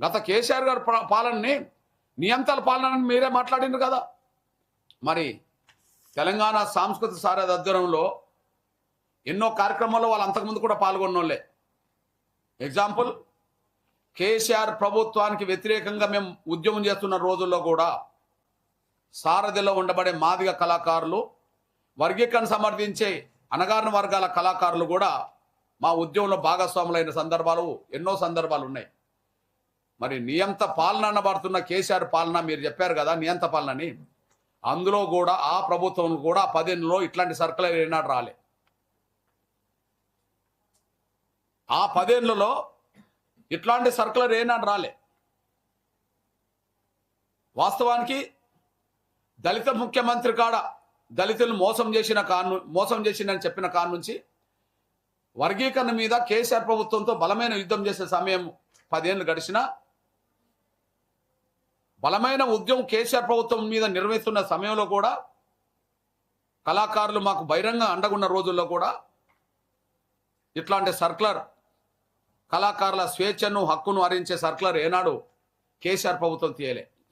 గత కేసీఆర్ గారు పాలనని నియంతల పాలనని మీరే మాట్లాడినారు కదా. మరి తెలంగాణ సాంస్కృతిక సారథి ఆధ్వర్యంలో ఎన్నో కార్యక్రమాల్లో వాళ్ళు అంతకుముందు కూడా పాల్గొన్నోళ్ళే. ఎగ్జాంపుల్ కేసీఆర్ ప్రభుత్వానికి వ్యతిరేకంగా మేము ఉద్యమం చేస్తున్న రోజుల్లో కూడా సారథిలో ఉండబడే మాదిగ కళాకారులు వర్గీకరణ సమర్థించే అనగారిన వర్గాల కళాకారులు కూడా మా ఉద్యమంలో భాగస్వాములైన సందర్భాలు ఎన్నో సందర్భాలు ఉన్నాయి. మరి నియంత పాలన అనబడుతున్న కేసీఆర్ పాలన మీరు చెప్పారు కదా నియంత పాలనని. అందులో కూడా ఆ ప్రభుత్వం కూడా పదేళ్ళలో ఇట్లాంటి సర్కులర్ ఏనాడు రాలే. ఆ పదేళ్ళలో ఇట్లాంటి సర్కులర్ ఏనాడు రాలే. వాస్తవానికి దళిత ముఖ్యమంత్రి కాడ దళితులను మోసం చేసిన కాను మోసం చేసిందని చెప్పిన కాను నుంచి వర్గీకరణ మీద కేసీఆర్ ప్రభుత్వంతో బలమైన యుద్ధం చేసే సమయం పదేళ్ళు గడిచినా బలమైన ఉద్యమం కేసీఆర్ ప్రభుత్వం మీద నిర్వహిస్తున్న సమయంలో కూడా కళాకారులు మాకు బహిరంగ అండగున్న రోజుల్లో కూడా ఇట్లాంటి సర్కులర్ కళాకారుల స్వేచ్ఛను హక్కును హరించే సర్కులర్ ఏనాడు కేసీఆర్ ప్రభుత్వం తీయలే.